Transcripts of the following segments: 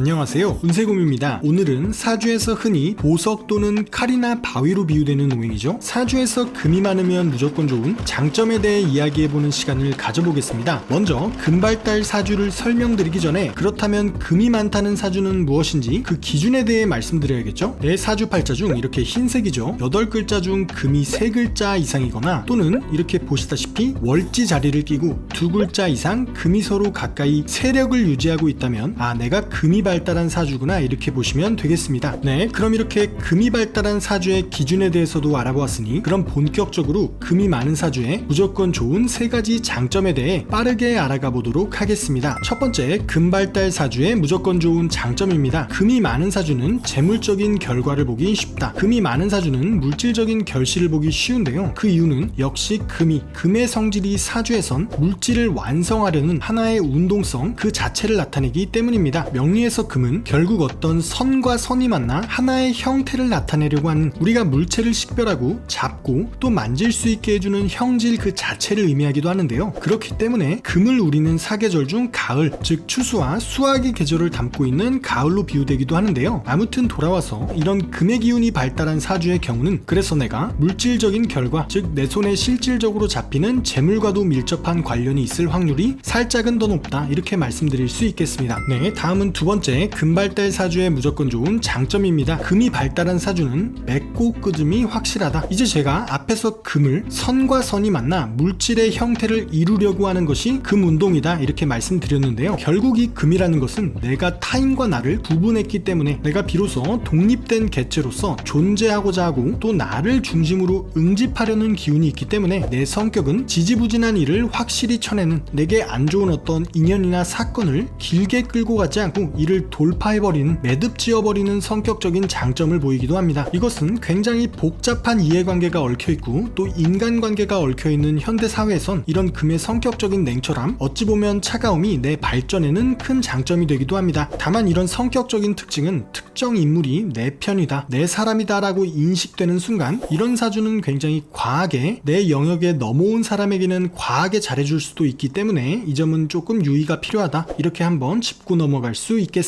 안녕하세요. 운세곰입니다. 오늘은 사주에서 흔히 보석 또는 칼이나 바위로 비유되는 오행이죠. 사주에서 금이 많으면 무조건 좋은 장점에 대해 이야기해보는 시간을 가져보겠습니다. 먼저 금발달 사주를 설명드리기 전에 그렇다면 금이 많다는 사주는 무엇인지 그 기준에 대해 말씀드려야겠죠. 내 사주 팔자 중 이렇게 흰색이죠. 8글자 중 금이 3글자 이상이거나 또는 이렇게 보시다시피 월지 자리를 끼고 두 글자 이상 금이 서로 가까이 세력을 유지하고 있다면 아 내가 금이 발달한 사주구나 이렇게 보시면 되겠습니다. 네 그럼 이렇게 금이 발달한 사주의 기준에 대해서도 알아보았으니 그럼 본격적으로 금이 많은 사주에 무조건 좋은 세 가지 장점에 대해 빠르게 알아가 보도록 하겠습니다. 첫 번째 금발달 사주의 무조건 좋은 장점입니다. 금이 많은 사주는 재물적인 결과를 보기 쉽다. 금이 많은 사주는 물질적인 결실을 보기 쉬운데요. 그 이유는 역시 금이 금의 성질이 사주에선 물질을 완성하려는 하나의 운동성 그 자체를 나타내기 때문입니다. 명리에서 금은 결국 어떤 선과 선이 만나 하나의 형태를 나타내려고 하는 우리가 물체를 식별하고 잡고 또 만질 수 있게 해주는 형질 그 자체를 의미하기도 하는데요. 그렇기 때문에 금을 우리는 사계절 중 가을, 즉 추수와 수학의 계절을 담고 있는 가을로 비유되기도 하는데요. 아무튼 돌아와서 이런 금의 기운이 발달한 사주의 경우는 그래서 내가 물질적인 결과, 즉 내 손에 실질적으로 잡히는 재물과도 밀접한 관련이 있을 확률이 살짝은 더 높다 이렇게 말씀드릴 수 있겠습니다. 네, 다음은 두 번째 금발달 사주의 무조건 좋은 장점입니다. 금이 발달한 사주는 맺고 끄듬이 확실하다. 이제 제가 앞에서 금을 선과 선이 만나 물질의 형태를 이루려고 하는 것이 금 운동이다 이렇게 말씀드렸는데요. 결국 이 금이라는 것은 내가 타인과 나를 구분했기 때문에 내가 비로소 독립된 개체로서 존재하고자 하고 또 나를 중심으로 응집하려는 기운이 있기 때문에 내 성격은 지지부진한 일을 확실히 쳐내는 내게 안 좋은 어떤 인연이나 사건을 길게 끌고 가지 않고 이를 돌파해버리는 매듭 지어버리는 성격적인 장점을 보이기도 합니다. 이것은 굉장히 복잡한 이해관계가 얽혀있고 또 인간관계가 얽혀있는 현대사회에선 이런 금의 성격적인 냉철함 어찌 보면 차가움이 내 발전에는 큰 장점이 되기도 합니다. 다만 이런 성격적인 특징은 특정 인물이 내 편이다 내 사람이다 라고 인식되는 순간 이런 사주는 굉장히 과하게 내 영역에 넘어온 사람에게는 과하게 잘해줄 수도 있기 때문에 이 점은 조금 유의가 필요하다 이렇게 한번 짚고 넘어갈 수 있겠습니다.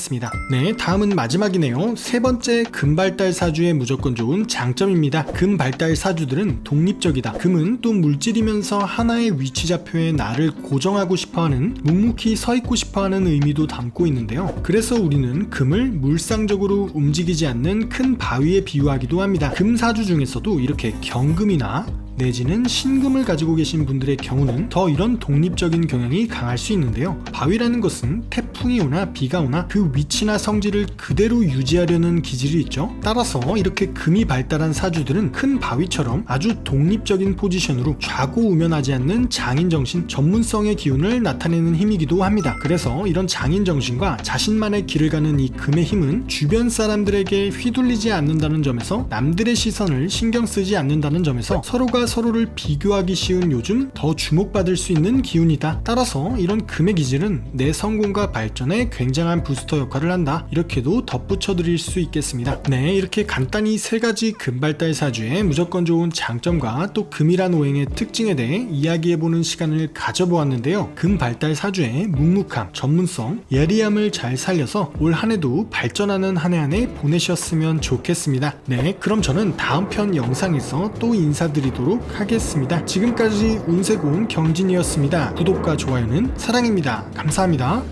네 다음은 마지막이네요. 세 번째 금발달 사주의 무조건 좋은 장점입니다. 금발달 사주들은 독립적이다. 금은 또 물질이면서 하나의 위치 좌표에 나를 고정하고 싶어하는 묵묵히 서 있고 싶어하는 의미도 담고 있는데요. 그래서 우리는 금을 물상적으로 움직이지 않는 큰 바위에 비유하기도 합니다. 금 사주 중에서도 이렇게 경금이나 내지는 신금을 가지고 계신 분들의 경우는 더 이런 독립적인 경향이 강할 수 있는데요. 바위라는 것은 태풍이 오나 비가 오나 그 위치나 성질을 그대로 유지하려는 기질이 있죠. 따라서 이렇게 금이 발달한 사주들은 큰 바위처럼 아주 독립적인 포지션으로 좌고우면하지 않는 장인 정신, 전문성의 기운을 나타내는 힘이기도 합니다. 그래서 이런 장인 정신과 자신만의 길을 가는 이 금의 힘은 주변 사람들에게 휘둘리지 않는다는 점에서 남들의 시선을 신경 쓰지 않는다는 점에서 서로가 서로를 비교하기 쉬운 요즘 더 주목받을 수 있는 기운이다. 따라서 이런 금의 기질은 내 성공과 발전에 굉장한 부스터 역할을 한다. 이렇게도 덧붙여 드릴 수 있겠습니다. 네, 이렇게 간단히 세 가지 금발달 사주의 무조건 좋은 장점과 또 금이란 오행의 특징에 대해 이야기해보는 시간을 가져보았는데요. 금발달 사주의 묵묵함, 전문성, 예리함을 잘 살려서 올 한 해도 발전하는 한해 안에 보내셨으면 좋겠습니다. 네, 그럼 저는 다음 편 영상에서 또 인사 드리도록 하겠습니다. 지금까지 운세고운 경진이었습니다. 구독과 좋아요는 사랑입니다. 감사합니다.